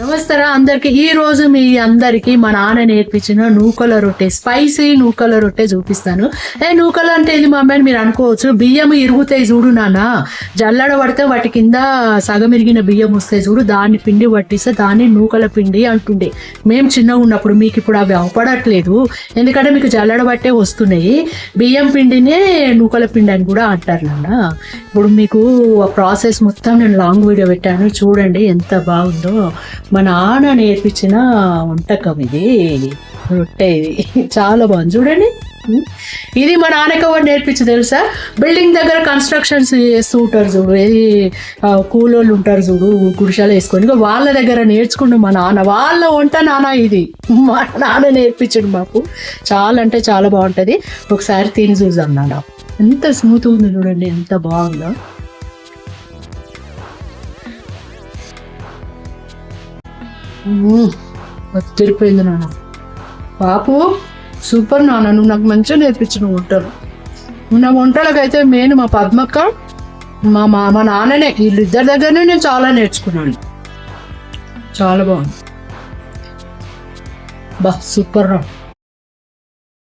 నమస్కారం అందరికి. ఈ రోజు మీ అందరికి మా నాన్న నేర్పించిన నూకల రొట్టె స్పైసీ నూకల రొట్టె చూపిస్తాను. ఏ నూకలు అంటే ఇది మా అమ్మాయిని మీరు అనుకోవచ్చు? బియ్యం ఇరుగుతాయి చూడు నాన్న. జల్లడ పడితే వాటి కింద సగం ఇరిగిన బియ్యం వస్తాయి చూడు. దాన్ని పిండి పట్టిస్తే దాన్ని నూకల పిండి అంటుండే. మేము చిన్నగా ఉన్నప్పుడు మీకు ఇప్పుడు అవి అవపడట్లేదు. ఎందుకంటే మీకు జల్లడ పట్టే వస్తున్నాయి. బియ్యం పిండినే నూకల పిండి అని కూడా అంటారు నాన్న. ఇప్పుడు మీకు ఆ ప్రాసెస్ మొత్తం నేను లాంగ్ వీడియో పెట్టాను. చూడండి ఎంత బాగుందో. మా నాన్న నేర్పించిన వంటకం ఇది. రొట్టె ఇది. చాలా బాగుంది. చూడండి. ఇది మా నాన్నకి ఎవరు నేర్పించి తెలుసా? బిల్డింగ్ దగ్గర కన్స్ట్రక్షన్స్ చేస్తూ ఉంటారు చూడు. ఏది కూలోళ్ళు ఉంటారు చూడు గుడిసెలు వేసుకొని. వాళ్ళ దగ్గర నేర్చుకుండు మా నాన్న వాళ్ళ వంట నాన్న ఇది. మా నాన్న నేర్పించడు మాకు. చాలా అంటే చాలా బాగుంటుంది. ఒకసారి తిని చూద్దాం నాన్న. ఎంత స్మూత్ ఉంది చూడండి. ఎంత బాగుందో. తిరిపోయింది నాన్న. పాపు సూపర్ నాన్న నువ్వు నాకు మంచిగా నేర్పించిన వంటలు నా వంటలకైతే మెయిన్ మా పద్మక్క మా మా మా నాన్ననే వీళ్ళిద్దరి దగ్గరనే నేను చాలా నేర్చుకున్నాను. చాలా బాగుంది. బా సూపర్ రా.